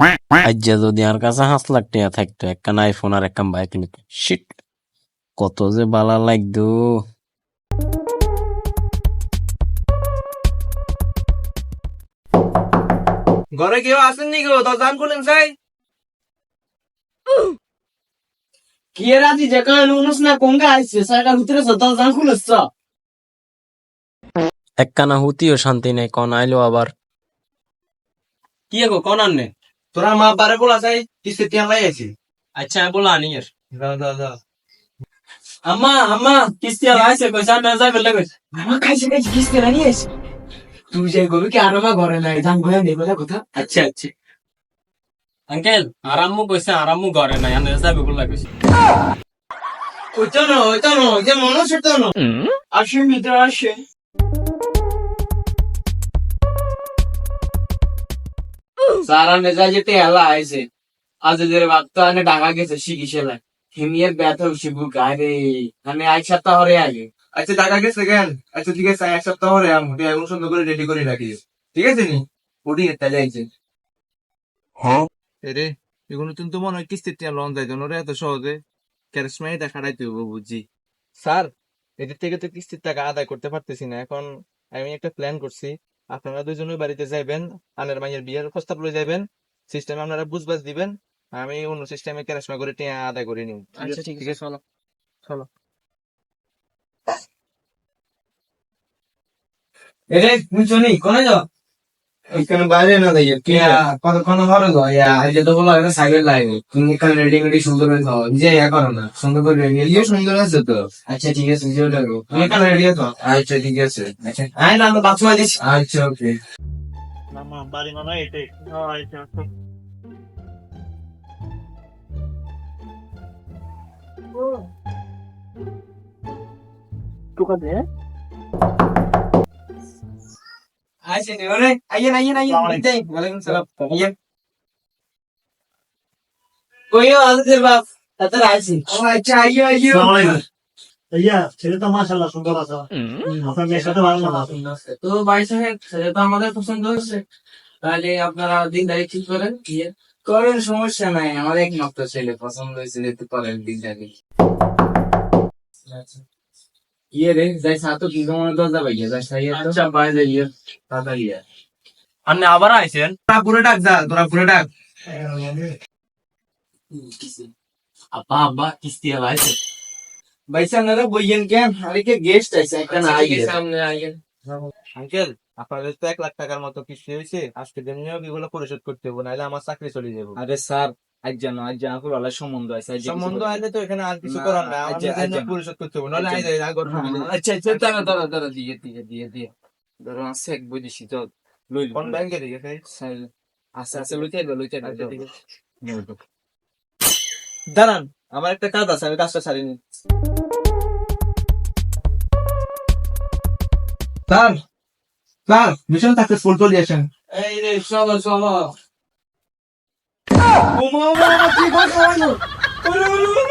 আজ্জা যদি আর কাছে হাঁস লাখ টাকা থাকতো একখান আইফোন আর একখান বাইক নিত। শিট কত যে বালা লাগতো। ঘরে কেউ আসেন নি গো? দরজান খুলেন চাই কি এর আজি যেখানে উনুস না কোনগা আইছে? ভিতরে সদল জান খুলেছ? একখানা হুতিও শান্তি নেই কোন আইলো আবার। কি গো কোন আননে? তোরা মা বারে বলা চাই কিস্তি তিয়ান লাই আছি আচ্ছা বলা আনি এর। দাও দাও দাও আম্মা আম্মা কিস্তি আর আইছে কইছা না যাই বলে কইছে। আমার কাছে কাছে কিস্তি রানি আছে তুই যাই গবি কি আর আমার ঘরে নাই জান ঘরে নেই বলে কথা? আচ্ছা আচ্ছা। আঙ্কেল আরামু কইছে আরামু ঘরে নাই আনে যাবে বলে কইছে। ওইটা না ওইটা না যে মনে সেটা না। আসেন ভিতরে আসে। সারা নেজা যেতে এলা আইছে আজ এদের বাক্ত আনে ঢাকা গেছে শিখি সেলাই। হিমিয়ের ব্যথা শিবু গায়ে মানে এক সপ্তাহ হরে আগে। আচ্ছা টাকা গেছে কেন? আচ্ছা ঠিক আছে এক সপ্তাহ পরে আমি ওটা এখন সুন্দর করে রেডি করে রাখি ঠিক আছে নি? ওটি তাহলে আইছে এরে এগুলো কিন্তু মনে হয় কিস্তির টিয়া লোন যাইতো না রে এত সহজে। ক্যারিসমাই দেখা খাটাইতে হবে বুঝছি। স্যার এদের থেকে তো কিস্তির টাকা আদায় করতে পারতেছি না এখন আমি একটা প্ল্যান করছি। আপনারা দুজনের বাড়িতে যাইবেন আনের মাইয়ের বিয়ের প্রস্তাব লয়ে যাবেন সিস্টেম আপনারা বুঝবাজ দিবেন আমি অন্য সিস্টেমে ক্যারিসমা করে টিয়া আদায় করে নিব। আচ্ছা ঠিক আছে চলো। চলো। এরে মুচনি কোনে যাও? এখানে বাইরে না যাই কি কতক্ষণ যাও ইয়া আজ তো বলো এটা সাইকেল লাইনে তুমি এখানে রেডি রেডি সুন্দর করে যাও নিজে ইয়া করো না সুন্দর করে রেডি ইয়ে সুন্দর আছে তো। আচ্ছা ঠিক আছে নিজে লাগো তুমি এখানে রেডি আছো আচ্ছা ঠিক আছে। আচ্ছা। আয় না আমরা বাথরুমে দিছি আচ্ছা ওকে। আইছে নে ওরে আইয়েন আইয়েন আইয়েন ওয়ালাইকুম সালাম আইয়েন কইও আজকের বাপ আচ্ছা আইয়ো আইয়ো। ইয়া ছেলে তো মাশাল্লাহ সুন্দর আছে। আপনার মেয়ের সাথে ভালো না তো ভাই সাহেব সেটা তো আমাদের পছন্দ হচ্ছে তাহলে আপনারা দিন তারিখ ঠিক করেন করেন সমস্যা নাই। আমার একমাত্র ছেলে পছন্দ হয়েছে যেতে পারেন দিন তারিখ। ইয়ে রে যাই সাতো কি তোমার দরজা ভাইয়া যাই সাই আচ্ছা ভাই যাই ইয়ে। তাড়াতাড়ি ইয়ে আপনি আবার আইছেন? তোরা পুরো ডাক যা তোরা পুরো ডাক। আব্বা আব্বা কিস্তি আইছে। ভাই সামনে বইয়েন কেন? আরে কে গেস্ট আইছে একটা না আইয়ে। সামনে আইয়েন। আঙ্কেল আপনাদের তো এক লাখ টাকার মতো কিস্তি হয়েছে আজকে দিন এগুলো পরিশোধ করতে হবে নাহলে আমার চাকরি চলে যাব আরে স্যার সম্বন্ধ আছে সম্বন্ধ আইলে তো এখানে আর কিছু করার নাই আচ্ছা, আচ্ছা। পরিশোধ করতে হবে নাহলে আচ্ছা। আইলে আগর আচ্ছা আচ্ছা দাঁড়া দাঁড়া দাঁড়া দিয়ে দিয়ে দিয়ে দিয়ে। ধরো আছে এক বই দিছি তো লই কোন ব্যাংকে দিকে ভাই? আচ্ছা আচ্ছা লইতে আইবা লইতে আইবা আচ্ছা, ঠিক আছে। দাঁড়ান আমার একটা কাজ আছে আমি কাজটা ছাড়িনি স্যার স্যার মিশন সাকসেসফুল চলে আসেন। এই রে চলো চলো। o uma, o aqui, o vai, vai. Olha, olha, olha.